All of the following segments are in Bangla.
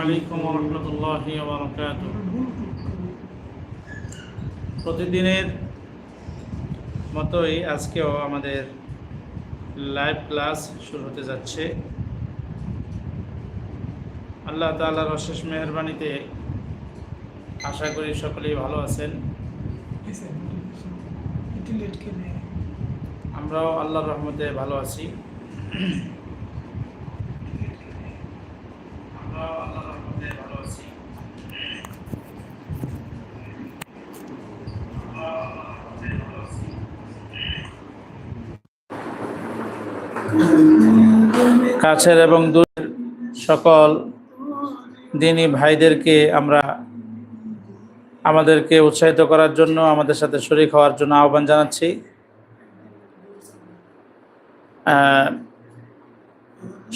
আলাইকুম প্রতিদিনের মতোই আজকেও আমাদের লাইভ ক্লাস শুরু হতে যাচ্ছে। আল্লাহ তালার অশেষ মেহরবানিতে আশা করি সকলেই ভালো আছেন। আমরাও আল্লাহর রহমতে ভালো আছি। কাছের এবং দূরের সকল দিনী ভাইদেরকে আমরা আমাদেরকে উৎসাহিত করার জন্য, আমাদের সাথে শরীক হওয়ার জন্য আহ্বান জানাচ্ছি।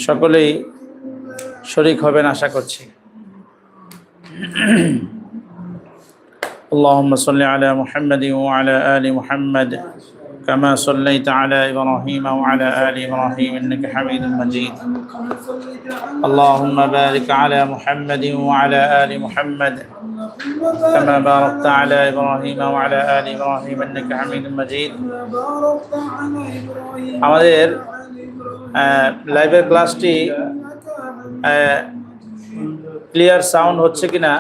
সকলেই শরীক হবেন আশা করছি اللهم صل على محمد وعلى آل محمد كما صليت على إبراهيم وعلى آل إبراهيم إنك حميد مجيد اللهم بارك على محمد وعلى آل محمد كما باركت على إبراهيم وعلى آل إبراهيم إنك حميد مجيد আমাদের লাইভের ক্লাসটি ক্লিয়ার সাউন্ড হচ্ছে কিনা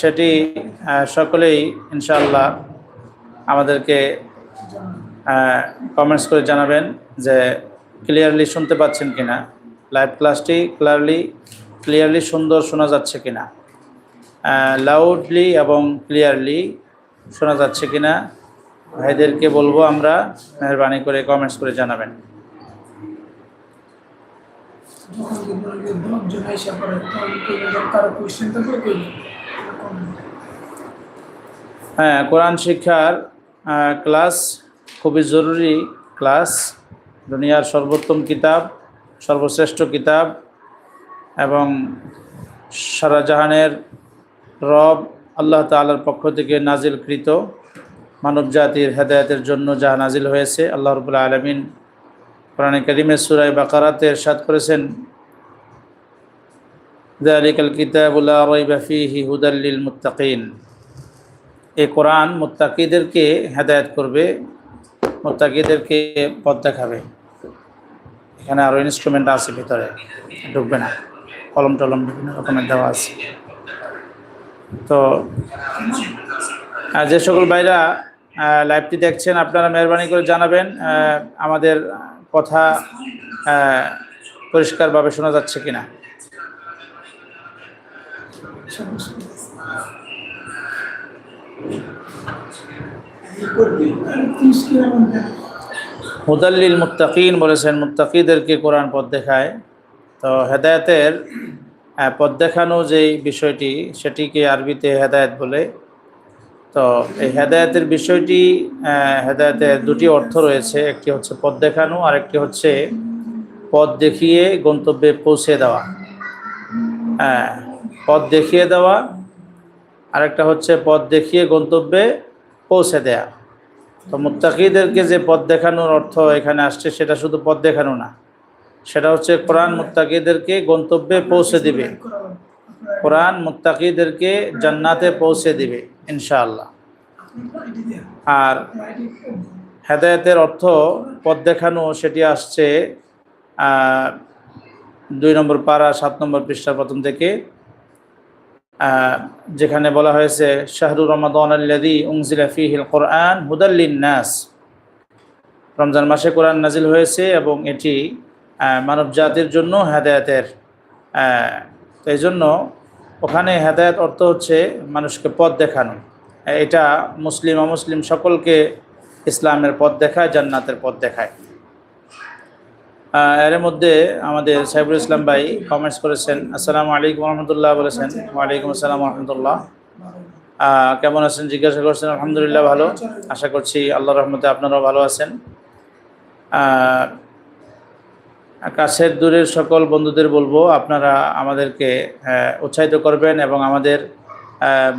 সেটি সকলেই ইনশাল্লাহ আমাদেরকে কমেন্টস করে জানাবেন যে ক্লিয়ারলি শুনতে পাচ্ছেন কিনা লাইভ ক্লাসটি ক্লিয়ারলি ক্লিয়ারলি সুন্দর শোনা যাচ্ছে কিনা লাউডলি এবং ক্লিয়ারলি শোনা যাচ্ছে কিনা, ভাইদেরকে বলব আমরা, মেহরবানি করে কমেন্টস করে জানাবেন। হ্যাঁ কোরআন শিক্ষার ক্লাস খুবই জরুরি ক্লাস দুনিয়ার সর্বোত্তম কিতাব, সর্বশ্রেষ্ঠ কিতাব এবং সারা জাহানের রব আল্লাহ তাআলার পক্ষ থেকে নাজিলকৃত। মানব জাতির হেদায়তের জন্য যা নাজিল হয়েছে, আল্লাহ রবুল্লা আলমিন কোরআন করিমের সুরায় বাকারাতে সাত করেছেন। দালিকাল হুদাল্লিল মুত্তাকিন। এ কোরআন মুতাকিদেরকে হেদায়ত করবে মুতাকিদেরকে পথ দেখাবে। এখানে আরও ইনস্ট্রুমেন্ট আছে ভিতরে, ঢুকবে না। কলম টলম বিভিন্ন রকমের দেওয়া আছে। তো যে সকল ভাইরা লাইভটি দেখছেন, আপনারা মেহরবানি করে জানাবেন। আমাদের কথা আহ, পরিষ্কারভাবে শোনা যাচ্ছে কিনা? হুদাল্লিল মুত্তাকিন বলেছেন মুত্তাকিদেরকে কোরআন পথ দেখায়। তো হেদায়েতের আহ, পথ দেখানো যেই বিষয়টি সেটিকে আরবিতে হেদায়ত বলে তো এই হেদায়েতের বিষয়টি হেদায়েতের দুটি অর্থ রয়েছে। একটি হচ্ছে পথ দেখানো আর একটি হচ্ছে পথ দেখিয়ে গন্তব্যে পৌঁছে দেওয়া। হ্যাঁ পথ দেখিয়ে দেওয়া, আরেকটা হচ্ছে পথ দেখিয়ে গন্তব্যে পৌঁছে দেয়া। তো মুত্তাকিদেরকে যে পথ দেখানোর অর্থ এখানে আসছে, সেটা শুধু পথ দেখানো না, সেটা হচ্ছে কোরআন মুত্তাকিদেরকে গন্তব্যে পৌঁছে দিবে। কোরআন মুত্তাকিদেরকে জান্নাতে পৌঁছে দিবে। ইনশাআল্লাহ। আর হেদায়তের অর্থ পথ দেখানো, সেটি আসছে দুই নম্বর পাড়া, সাত নম্বর পৃষ্ঠা প্রথম থেকে যেখানে বলা হয়েছে, শাহরু রমাদান আল্লাদি উংজিলা ফিহিল কোরআন হুদাল্লিন নাস রমজান মাসে কোরআন নাজিল হয়েছে এবং এটি মানব জাতির জন্য হেদায়েতের এই জন্য ওখানে হেদায়েত অর্থ হচ্ছে মানুষকে পথ দেখানো। এটা মুসলিম, অমুসলিম সকলকে ইসলামের পথ দেখায়, জান্নাতের পথ দেখায়। এর মধ্যে আমাদের সাইবুল ইসলাম ভাই কমেন্টস করেছেন, আসসালামু আলাইকুম রহমতুল্লাহ বলেছেন। ওয়ালাইকুম আসসালাম রহমতুল্লাহ। কেমন আছেন? জিজ্ঞাসা করছেন, আলহামদুলিল্লাহ ভালো। আশা করছি আল্লাহ রহমতে আপনারাও ভালো আছেন। কাছের দূরের সকল বন্ধুদের বলব, আপনারা আমাদেরকে উৎসাহিত করবেন এবং আমাদের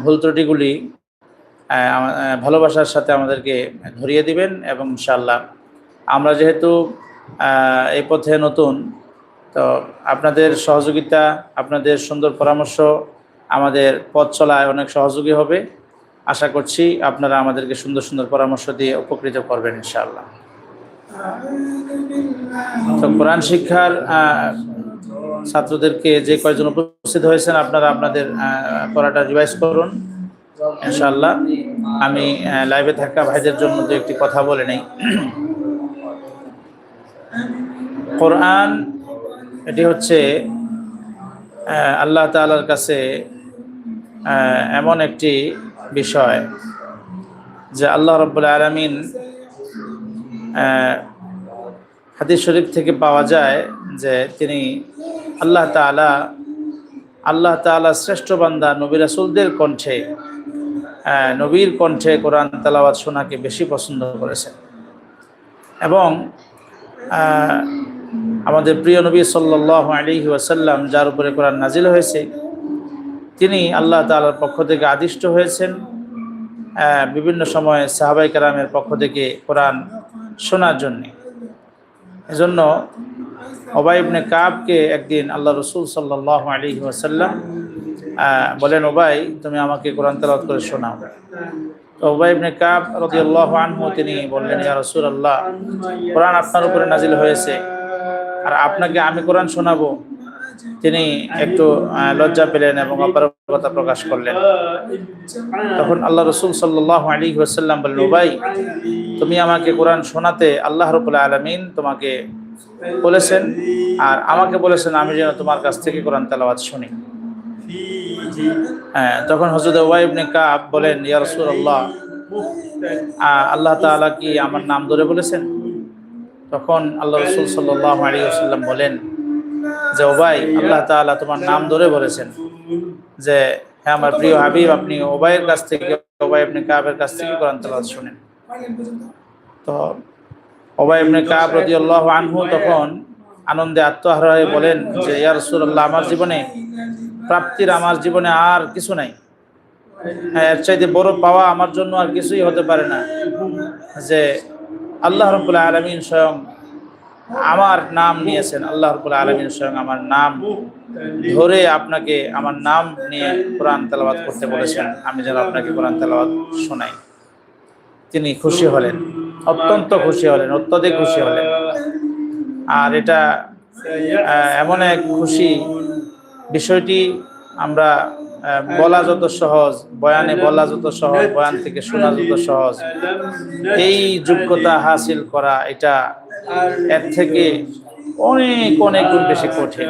ভুল ত্রুটিগুলি ভালোবাসার সাথে আমাদেরকে ধরিয়ে দিবেন এবং ইনশাল্লাহ আমরা যেহেতু এই পথে নতুন, তো আপনাদের সহযোগিতা, আপনাদের সুন্দর পরামর্শ আমাদের পথ চলায় অনেক সহযোগী হবে। আশা করছি আপনারা আমাদেরকে সুন্দর সুন্দর পরামর্শ দিয়ে উপকৃত করবেন ইনশাআল্লাহ। তো কোরআন শিক্ষার ছাত্রদেরকে যে কয়জন উপস্থিত হয়েছেন, আপনারা আপনাদের পড়াটা রিভাইজ করুন, ইনশাআল্লাহ। আমি লাইভে থাকা ভাইদের জন্য দু একটি কথা বলে নেই। কোরআন, এটি হচ্ছে আল্লাহ তাআলার কাছে এমন একটি বিষয় যে আল্লাহ রব্বুল আলমিন হাদিস শরীফ থেকে পাওয়া যায় যে তিনি আল্লাহ তাআলা আল্লাহ তাআলা শ্রেষ্ঠ বান্দা নবী রাসূলদের কণ্ঠে নবীর কণ্ঠে কোরআন তালাওয়াত শোনাকে বেশি পছন্দ করেছেন। এবং আমাদের প্রিয় নবী সাল্লাল্লাহু আলাইহি ওয়াসাল্লাম, যার উপরে কোরআন নাজিল হয়েছে, তিনি আল্লাহ তাআলার পক্ষ থেকে আদিষ্ট হয়েছেন। বিভিন্ন সময়ে সাহাবাই কালামের পক্ষ থেকে কোরআন শোনার জন্যে। এজন্য ওবাই ইবনে কাবকে একদিন আল্লাহ রসুল সাল্লাহ আলী ওয়াসাল্লাম বলেন, ওবাই, তুমি আমাকে কোরআন তেলাওয়াত করে শোনাও। তো ওবাই ইবনে কাব রাদিয়াল্লাহু আনহু তিনি বললেন, ইয়া রসুল আল্লাহ কোরআন আপনার উপরে নাজিল হয়েছে, আর আপনাকে আমি কোরআন শোনাবো। তিনি একটু লজ্জা পেলেন এবং অপারগতা প্রকাশ করলেন। তখন আল্লাহ রসুল সাল্লাহ আলী ওয়াসাল্লাম বললেন ওবাই তুমি আমাকে কোরআন শোনাতে আল্লাহ রবুল্লা আলমিন তোমাকে বলেছেন আর আমাকে বলেছেন আমি যেন তোমার কাছ থেকে কোরআন তালাবাদ শুনি। হ্যাঁ তখন হজরত ওয়াইবনে কাব বলেন ইয়া রাসূলুল্লাহ আহ, আল্লাহ তাআলা কি আমার নাম ধরে বলেছেন? তখন আল্লাহ রসুল সাল্লাহ আলী আসাল্লাম বলেন যে ওবাই আল্লাহ তাআলা তোমার নাম ধরে বলেছেন। যে হ্যাঁ আমার প্রিয় হাবিব আপনি ওবাইয়ের কাছ থেকে ওবাই আপনি কাবের কাছ থেকে কোরআন তেলাওয়াত শুনেন। তো ওবাই আপনি কাব রাদিয়াল্লাহু আনহু তখন আনন্দে আত্মহারা হয়ে বলেন যে ইয়া রাসূলুল্লাহ আমার জীবনে প্রাপ্তির আমার জীবনে আর কিছু নাই। হ্যাঁ, এর চাইতে বড় পাওয়া আমার জন্য আর কিছুই হতে পারে না। যে আল্লাহ রব্বুল আলমিন স্বয়ং আমার নাম নিয়েছেন আল্লাহ রব্বুল আলমিন স্বয়ং আমার নাম ধরে আপনাকে আমার নাম নিয়ে কোরআন তেলাওয়াত করতে বলেছেন। আমি যেন আপনাকে কোরআন তেলাওয়াত শোনাই। তিনি খুশি হলেন, অত্যন্ত খুশি হলেন, অত্যধিক খুশি হলেন। আর এটা এমন এক খুশি বিষয়টি আমরা বলা যত সহজ, বয়ানে বলা যত সহজ, বয়ান থেকে শোনা যত সহজ। এই যোগ্যতা হাসিল করা, এটা এর থেকে অনেক অনেক গুণ বেশি কঠিন।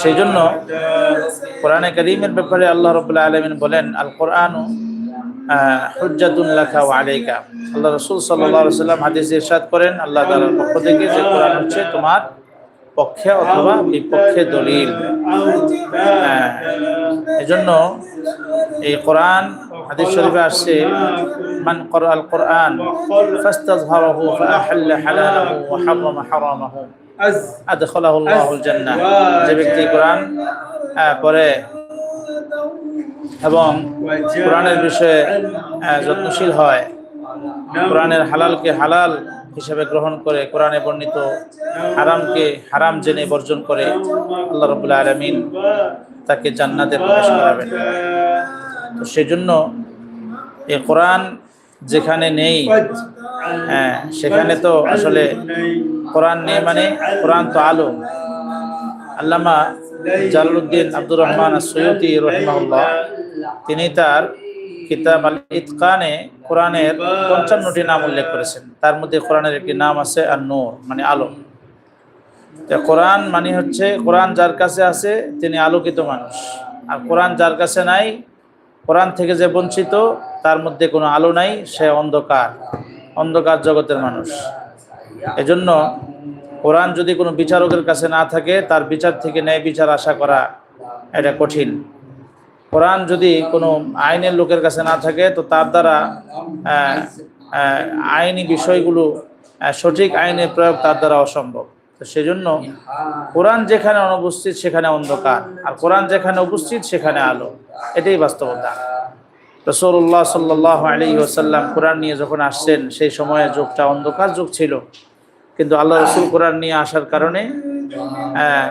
সেই জন্য কোরআনে করিমের ব্যাপারে আল্লাহ রবুল্লাহ আলমিন বলেন আল কোরআন আল্লাহ রসুল সাল্লাম হাদিস ইরশাদ করেন, আল্লাহ তালার পক্ষ থেকে যে কোরআন হচ্ছে তোমার পক্ষে অথবা বিপক্ষে দলিল। এজন্য এই কোরআন, হাদিস শরীফে আসছে, মান করা আল কোরআন ফাস্তাযহারাহু ফাআহাল্লা হালালাহু ওয়া হারামা হারামাহু, আদখালাহু আল্লাহুল জান্নাহ। যে ব্যক্তি কোরআন পড়ে এবং কোরআনের বিষয়ে যত্নশীল হয়, কোরআনের হালালকে হালাল হিসেবে গ্রহণ করে কোরআনে বর্ণিত হারামকে হারাম জেনে বর্জন করে আল্লাহ রবুল্লা আলমিন তাকে জান্নাতে প্রবেশ করাবেন। তো সেই জন্য এই কোরআন যেখানে নেই হ্যাঁ সেখানে তো আসলে কোরআন নেই মানে কোরআন তো আলো Allama Jalaluddin Abdur Rahman Suyuti রহিমাউল্লাহ তিনি তার কিতাব আল ইতকানে কোরআনের পঞ্চান্নটি নাম উল্লেখ করেছেন। তার মধ্যে কোরআনের একটি নাম আছে আর নূর মানে আলো। কোরআন মানে হচ্ছে কোরআন যার কাছে আছে, তিনি আলোকিত মানুষ। আর কোরআন যার কাছে নাই, কোরআন থেকে যে বঞ্চিত, তার মধ্যে কোনো আলো নাই, সে অন্ধকার অন্ধকার জগতের মানুষ। এজন্য কোরআন যদি কোনো বিচারকের কাছে না থাকে, তার বিচার থেকে ন্যায় বিচার আশা করা এটা কঠিন। কোরআন যদি কোনো আইনের লোকের কাছে না থাকে, তো তার দ্বারা আইনি বিষয়গুলো সঠিক আইনের প্রয়োগ তার দ্বারা অসম্ভব। তো সেজন্য কোরআন যেখানে অনুপস্থিত, সেখানে অন্ধকার। আর কোরআন যেখানে উপস্থিত, সেখানে আলো। এটাই বাস্তবতা। তো রসৌল্লাহ সাল্লাহ আলী ওসাল্লাম কোরআন নিয়ে যখন আসছেন, সেই সময়ে যুগটা অন্ধকার যুগ ছিল। কিন্তু আল্লাহ রসুল কোরআন নিয়ে আসার কারণে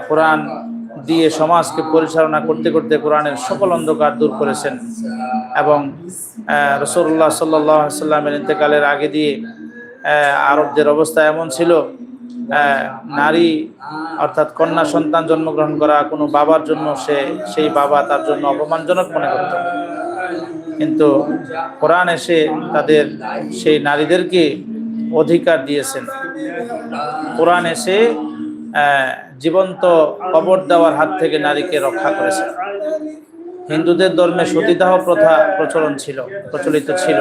কোরআন দিয়ে সমাজকে পরিচালনা করতে করতে কোরআনের সকল অন্ধকার দূর করেছেন এবং রসুল্লাহ সাল্লাহ সাল্লামের ইন্তেকালের আগে দিয়ে আরবদের অবস্থা এমন ছিল নারী অর্থাৎ কন্যা সন্তান জন্মগ্রহণ করা কোনো বাবার জন্য সে সেই বাবা তার জন্য অপমানজনক মনে করত। কিন্তু কোরআন এসে তাদের সেই নারীদেরকে অধিকার দিয়েছেন। কোরআন এসে জীবন্ত কবর দেওয়ার হাত থেকে নারীকে রক্ষা করেছে। হিন্দুদের ধর্মে সতীদাহ প্রথা প্রচলন ছিল প্রচলিত ছিল।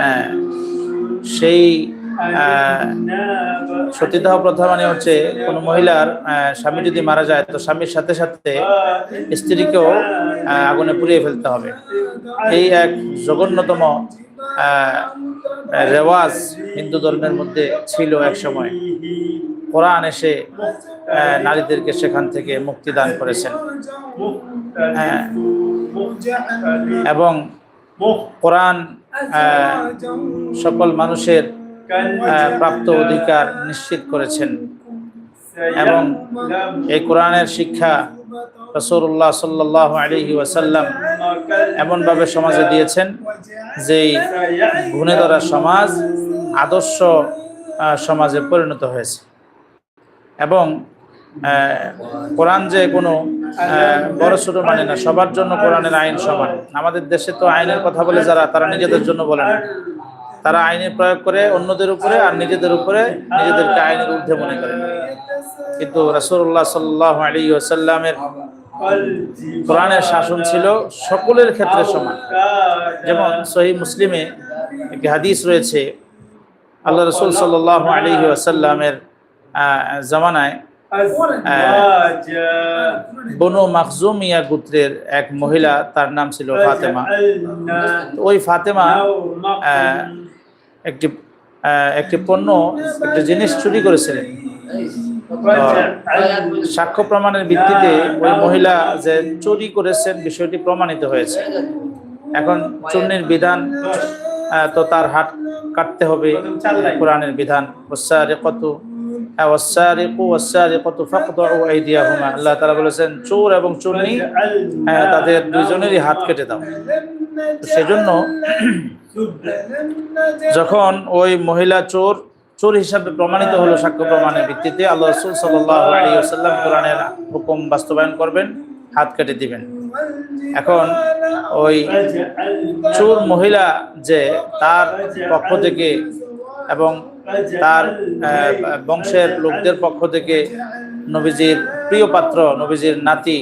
হ্যাঁ, সেই সতীদাহ প্রথা মানে হচ্ছে কোনো মহিলার স্বামী যদি মারা যায় তো স্বামীর সাথে সাথে স্ত্রীকেও আগুনে পুড়িয়ে ফেলতে হবে। এই এক জঘন্যতম রেওয়াজ হিন্দু ধর্মের মধ্যে ছিল এক সময়। কোরআন এসে নারীদেরকে সেখান থেকে মুক্তি দান করেছেন। এবং কোরআন সকল মানুষের প্রাপ্ত অধিকার নিশ্চিত করেছেন। এবং এই কোরআনের শিক্ষা রসুল্লাহ সাল্লাহ আলহি ওয়াসাল্লাম এমনভাবে সমাজে দিয়েছেন যেই গুণে ধরা সমাজ আদর্শ সমাজে পরিণত হয়েছে। এবং কোরআন যে কোনো বড় ছোট মানে না সবার জন্য কোরআনের আইন সমান। আমাদের দেশে তো আইনের কথা বলে যারা তারা নিজেদের জন্য বলে না। তারা আইনের প্রয়োগ করে অন্যদের উপরে আর নিজেদের উপরে নিজেদেরকে আইনের ঊর্ধ্বে মনে করে। কিন্তু রাসূলুল্লাহ সাল্লাল্লাহু আলাইহি ওয়াসাল্লামের কোরআনের শাসন ছিল সকলের ক্ষেত্রে সমান। যেমন সহি মুসলিমে একটি হাদিস রয়েছে আল্লাহ রসুল সাল্লাল্লাহু আলাইহি ওয়াসাল্লামের আহ, জামানায় বনু মাখজুমিয়া গোত্রের এক মহিলা, তার নাম ছিল ফাতেমা। ওই ফাতেমা একটি একটি পণ্য, একটি জিনিস চুরি করেছিলেন। সাক্ষ্য প্রমাণের ভিত্তিতে ওই মহিলা যে চুরি করেছেন, বিষয়টি প্রমাণিত হয়েছে। এখন চূর্ণের বিধান তো তার হাত কাটতে হবে কোরআনের বিধান। কত আল্লাহ তারা বলেছেন চোর এবং আহ, তাদের দুইজনেরই হাত কেটে দাও। যখন ওই মহিলা চোর চোর হিসাবে প্রমাণিত হলো সাক্ষ্য প্রমাণের ভিত্তিতে আল্লাহ রসুল সাল্লাম কোরআনের হুকুম বাস্তবায়ন করবেন হাত কেটে দিবেন। এখন ওই চোর মহিলা যে তার পক্ষ থেকে এবং তার বংশের লোকদের পক্ষ থেকে নবীজির প্রিয় পাত্র, নবীজির নাতি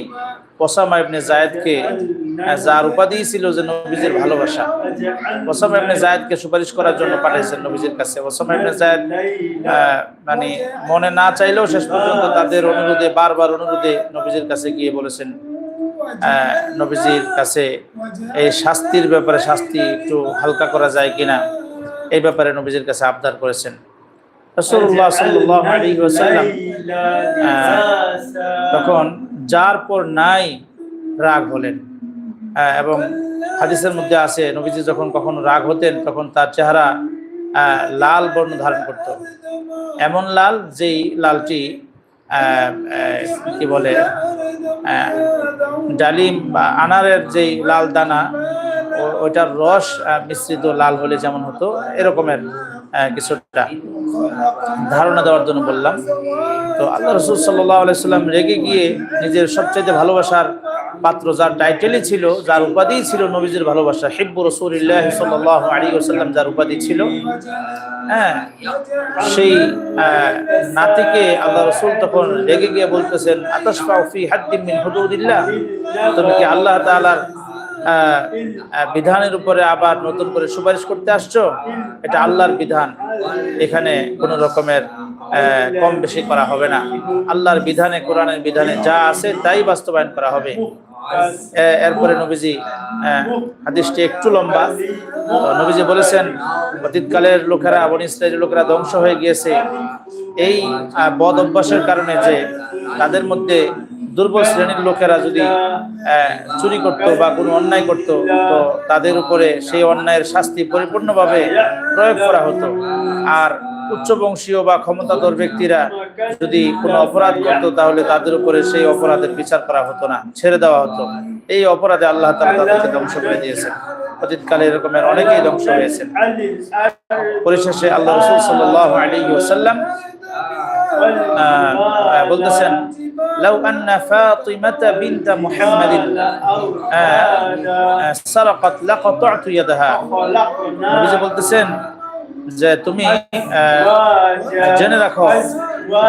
ওসামা ইবনে জায়েদকে যার উপাধি ছিল যে নবীজির ভালোবাসা। ওসামা ইবনে জায়েদকে সুপারিশ করার জন্য পাঠিয়েছেন নবীজির কাছে। ওসামা ইবনে জায়েদ মানে মনে না চাইলেও শেষ পর্যন্ত তাদের অনুরোধে, বারবার অনুরোধে নবীজির কাছে গিয়ে বলেছেন নবীজির কাছে এই শাস্তির ব্যাপারে শাস্তি একটু হালকা করা যায় কিনা। এই ব্যাপারে নবীজির কাছে আবদার করেছেন। তখন যার পর নাই রাগ হলেন। এবং হাদিসের মধ্যে আছে নবীজি যখন কখনো রাগ হতেন তখন তার চেহারা লাল বর্ণ ধারণ করত। এমন লাল যেই লালটি কি বলে ডালিম বা আনারের যেই লাল দানা ওইটার রস মিশ্রিত লাল হলে যেমন হতো এরকমের কিছুটা ধারণা দেওয়ার জন্য বললাম। তো আল্লাহ রসুল সাল্লাহ আলাইসাল্লাম রেগে গিয়ে নিজের সবচাইতে ভালোবাসার পাত্র যার টাইটেলই ছিল যার উপাধি ছিল নবীজির ভালোবাসা হিব্বু রসুল্লাহ সাল্লাহ আলী যার উপাধি ছিল। হ্যাঁ সেই নাতিকে আল্লাহ রসুল তখন রেগে গিয়ে বলতেছেন আতাস হাদ্দিন মিন তুমি কি আল্লাহ আহ, বিধানের উপরে আবার নতুন করে সুপারিশ করতে আসছো? এটা আল্লাহর বিধান। এখানে কোনো রকমের কম বেশি করা হবে না। আল্লাহর বিধানে, কোরআনের বিধানে যা আছে তাই বাস্তবায়ন করা হবে। এরপরে নবীজি হাদিসটি একটু লম্বা। নবীজি বলেছেন, অতীতকালের লোকেরা, বনি ইসরায়েলের লোকেরা ধ্বংস হয়ে গিয়েছে। এই বদ অভ্যাসের কারণে যে তাদের মধ্যে দুর্বল শ্রেণির লোকেরা যদি চুরি করত বা কোনো অন্যায় করত, তো তাদের উপরে সেই অন্যায়ের শাস্তি পরিপূর্ণভাবে প্রয়োগ করা হতো। আর উচ্চবংশীয় বা ক্ষমতাধর ব্যক্তিরা যদি কোনো অপরাধ করতো, তাহলে তাদের উপরে সেই অপরাধের বিচার করা হতো না, ছেড়ে দেওয়া হতো। এই অপরাধে আল্লাহ তাআলা তাদেরকে ধ্বংস করে দিয়েছেন। অতীতকালে এরকমের অনেকেই ধ্বংস হয়েছেন। পরিশেষে আল্লাহ রসুল ওসাল্লাম বলতেছেন লাউ আন্না ফাতিমাতা বিনতা মুহাম্মাদিন। সারাকাত লাকাতাতু ইয়াদাহা। নবীজি বলতেছেন যে তুমি জেনে রাখো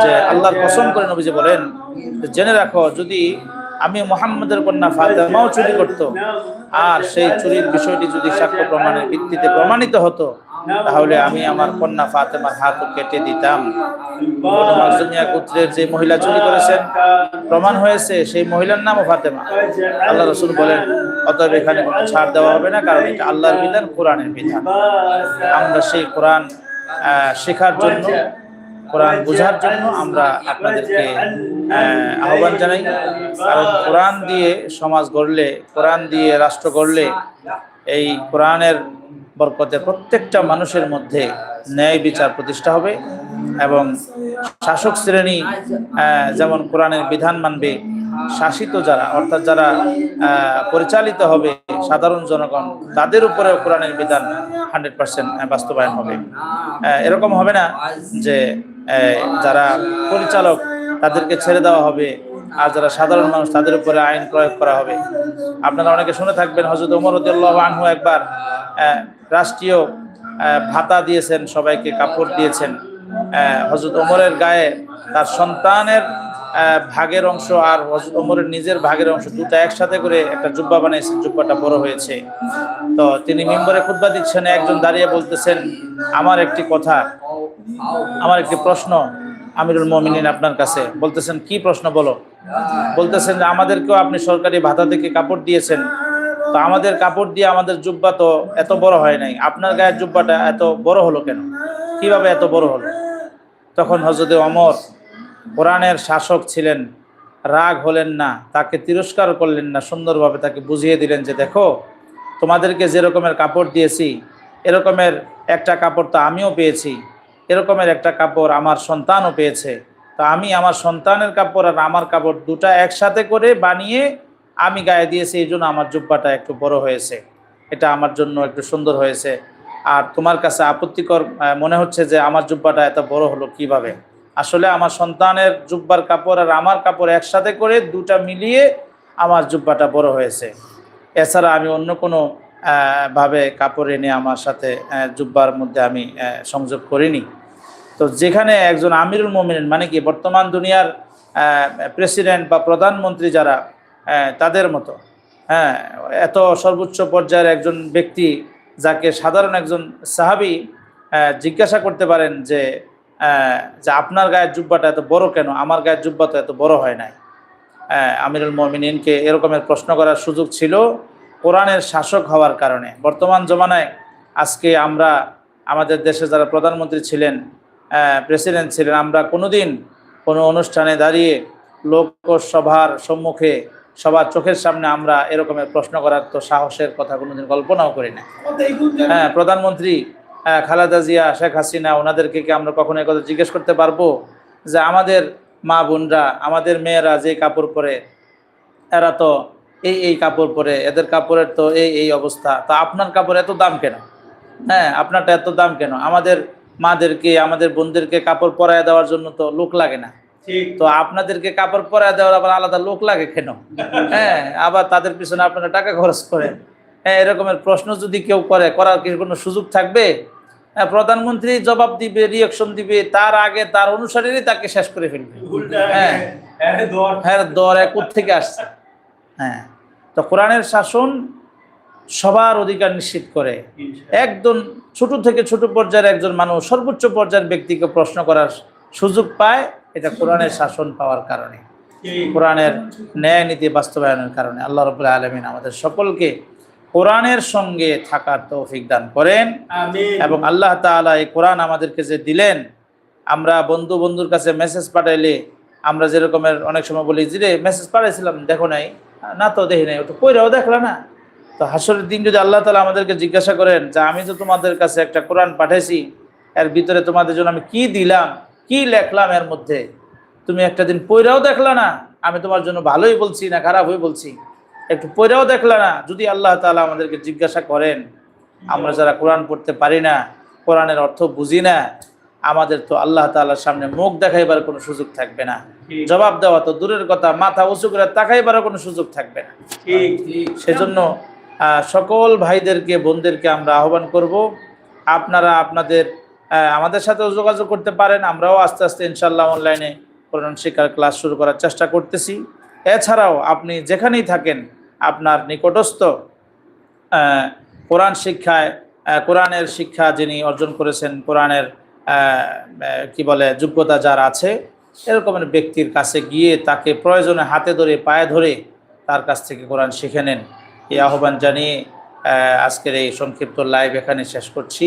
যে আল্লাহর কসম করে নবীজি বলেন, জেনে রাখো যদি আমি মোহাম্মদের কন্যা ফাতেমাও চুরি করত, আর সেই চুরির বিষয়টি যদি সাক্ষ্য প্রমাণের ভিত্তিতে প্রমাণিত হতো তাহলে আমি আমার কন্যা ফাতেমার হাতও কেটে দিতাম। যে মহিলা চুরি করেছেন, প্রমাণ হয়েছে সেই মহিলার নামও ফাতেমা। আল্লাহ রসুল বলেন, অতএব এখানে কোনো ছাড় দেওয়া হবে না, কারণ এটা আল্লাহর বিধান, কোরআনের বিধান। আমরা সেই কোরআন শেখার জন্য, কোরআন বোঝার জন্য আমরা আপনাদেরকে আহ্বান জানাই। কারণ কোরআন দিয়ে সমাজ গড়লে, কোরআন দিয়ে রাষ্ট্র গড়লে, এই কোরআনের বরকতে প্রত্যেকটা মানুষের মধ্যে ন্যায় বিচার প্রতিষ্ঠা হবে এবং শাসক শ্রেণি যেমন কোরআনের বিধান মানবে, শাসিত যারা, অর্থাৎ যারা পরিচালিত হবে সাধারণ জনগণ, তাদের উপরেও কোরআনের বিধান হান্ড্রেড পার্সেন্ট বাস্তবায়ন হবে। এরকম হবে না যে যারা পরিচালক, তাদেরকে ছেড়ে দেওয়া হবে, আর যারা সাধারণ মানুষ, তাদের উপরে আইন প্রয়োগ করা হবে। আপনারা অনেকে শুনে থাকবেন হজরত রদিয়াল্লাহু আনহু একবার রাষ্ট্রীয় ভাতা দিয়েছেন, সবাইকে কাপড় দিয়েছেন। হজরত ওমরের গায়ে তার সন্তানের ভাগের অংশ আর হজরত ওমরের নিজের ভাগের অংশ দুটা একসাথে করে একটা জুব্বা বানিয়েছেন জুব্বাটা বড় হয়েছে। তো তিনি মেম্বরে খুতবা দিচ্ছেন, একজন দাঁড়িয়ে বলতেছেন, আমার একটি কথা, আমার একটি প্রশ্ন আমিরুল মমিনিন আপনার কাছে। বলতেছেন, কি প্রশ্ন বলো? বলতেছেন যে, আমাদেরকেও আপনি সরকারি ভাতা থেকে কাপড় দিয়েছেন তো আমাদের কাপড় দিয়ে আমাদের জুব্বা তো এত বড় হয় নাই। আপনার গায়ের জুব্বাটা এত বড় হলো কেন? কীভাবে এত বড় হলো? তখন হজরতে অমর কোরআনের শাসক ছিলেন, রাগ হলেন না, তাকে তিরস্কার করলেন না, সুন্দরভাবে তাকে বুঝিয়ে দিলেন যে, দেখো, তোমাদেরকে যে রকমের কাপড় দিয়েছি, এরকমের একটা কাপড় তো আমিও পেয়েছি, এরকমের একটা কাপড় আমার সন্তানও পেয়েছে। তো আমি আমার সন্তানের কাপড় আর আমার কাপড় দুটা একসাথে করে বানিয়ে আমি গায়ে দিয়েছি, এই জন্য আমার জুব্বাটা একটু বড় হয়েছে। এটা আমার জন্য একটু সুন্দর হয়েছে। আর তোমার কাছে আপত্তিকর মনে হচ্ছে যে আমার জুব্বাটা এত বড় হলো কীভাবে? আসলে আমার সন্তানের জুব্বার কাপড় আর আমার কাপড় একসাথে করে দুটা মিলিয়ে আমার জুব্বাটা বড় হয়েছে। এছাড়া আমি অন্য কোনো ভাবে কাপড় এনে আমার সাথে জুব্বার মধ্যে আমি সংযোগ করিনি। তো যেখানে একজন আমিরুল মোমিন মানে কি বর্তমান দুনিয়ার প্রেসিডেন্ট বা প্রধানমন্ত্রী যারা তাদের মতো। হ্যাঁ এত সর্বোচ্চ পর্যায়ের একজন ব্যক্তি যাকে সাধারণ একজন সাহাবি জিজ্ঞাসা করতে পারেন যে যে আপনার গায়ের জুব্বাটা এত বড় কেন? আমার গায়ের জুব্বা তো এত বড় হয় নাই। আমিরুল মমিনিনকে এরকমের প্রশ্ন করার সুযোগ ছিল কোরআনের শাসক হওয়ার কারণে। বর্তমান জমানায় আজকে আমরা, আমাদের দেশে যারা প্রধানমন্ত্রী ছিলেন প্রেসিডেন্ট ছিলেন, আমরা কোনোদিন কোনো অনুষ্ঠানে দাঁড়িয়ে লোকসভার সম্মুখে সবার চোখের সামনে আমরা এরকমের প্রশ্ন করার তো সাহসের কথা কোনোদিন কল্পনাও করি না হ্যাঁ প্রধানমন্ত্রী খালেদা জিয়া, শেখ হাসিনা, ওনাদেরকে কি আমরা কখনো কথা জিজ্ঞেস করতে পারব? যে আমাদের মা বোনরা, আমাদের মেয়েরা যে কাপড় পরে, এরা তো এই এই কাপড় পরে, এদের কাপড়ের তো এই এই অবস্থা। তা আপনার কাপড় এত দাম কেন? হ্যাঁ আপনারটা এত দাম কেন? আমাদের মাদেরকে, আমাদের বোনদেরকে কাপড় পরায় দেওয়ার জন্য তো লোক লাগে না। তো আপনাদেরকে কাপড় পরায় দেওয়ার আবার আলাদা লোক লাগে কেন? হ্যাঁ আবার তাদের পিছনে আপনারা টাকা খরচ করেন। হ্যাঁ এরকমের প্রশ্ন যদি কেউ করে করার কি কোনো সুযোগ থাকবে? হ্যাঁ, প্রধানমন্ত্রী জবাব দিবে রিয়াকশন দিবে তার আগে তার অনুসারীরই তাকে শেষ করে ফেলবে। হ্যাঁ। হ্যাঁ দর। হ্যাঁ দর এক থেকে আসছে। হ্যাঁ তো কোরআনের শাসন সবার অধিকার নিশ্চিত করে। একজন ছোট থেকে ছোট পর্যায়ের একজন মানুষ সর্বোচ্চ পর্যায়ের ব্যক্তিকে প্রশ্ন করার সুযোগ পায়। এটা কোরআনের শাসন পাওয়ার কারণে কোরআনের ন্যায় নীতি বাস্তবায়নের কারণে। আল্লাহ রবুল্লা আলমিন আমাদের সকলকে কোরআনের সঙ্গে থাকার তৌফিক দান করেন। এবং আল্লাহ তাআলা এই কোরআন আমাদেরকে যে দিলেন আমরা বন্ধু বন্ধুর কাছে মেসেজ পাঠাইলে আমরা যেরকমের অনেক সময় বলি যে রে মেসেজ পাঠাইছিলাম দেখো নাই। না তো দেখি নাই। ওটা কইরাও দেখলা না। তো হাসরের দিন যদি আল্লাহ তালা আমাদেরকে জিজ্ঞাসা করেন যে আমি তো তোমাদের কাছে একটা কোরআন পাঠাইছি এর ভিতরে তোমাদের জন্য আমি কি দিলাম? কি লেখলাম এর মধ্যে? তুমি একটা দিন পইরাও দেখলা না আমি তোমার জন্য ভালোই বলছি না খারাপ হয়ে বলছি। একটু পইরাও দেখলা না যদি আল্লাহ তালা আমাদেরকে জিজ্ঞাসা করেন আমরা যারা কোরআন পড়তে পারি না কোরআনের অর্থ বুঝি না আমাদের তো আল্লাহ তাআলার সামনে মুখ দেখাইবার কোনো সুযোগ থাকবে না। জবাব দেওয়া তো দূরের কথা মাথা উঁচু করে তাকাইবারও কোনো সুযোগ থাকবে না। সেজন্য আহ, সকল ভাইদেরকে বোনদেরকে আমরা আহ্বান করব আপনারা আপনাদের আমাদের সাথেও যোগাযোগ করতে পারেন। আমরাও আস্তে আস্তে ইনশাল্লাহ অনলাইনে কোরআন শিক্ষার ক্লাস শুরু করার চেষ্টা করতেছি। এছাড়াও আপনি যেখানেই থাকেন, আপনার নিকটস্থ কোরআন শিক্ষায় কোরআনের শিক্ষা যিনি অর্জন করেছেন, কোরআনের কি বলে, যোগ্যতা যার আছে এরকমের ব্যক্তির কাছে গিয়ে তাকে প্রয়োজনে হাতে ধরে, পায়ে ধরে তার কাছ থেকে কোরআন শিখে নেন। এই আহ্বান জানিয়ে আজকের এই সংক্ষিপ্ত লাইভ এখানে শেষ করছি।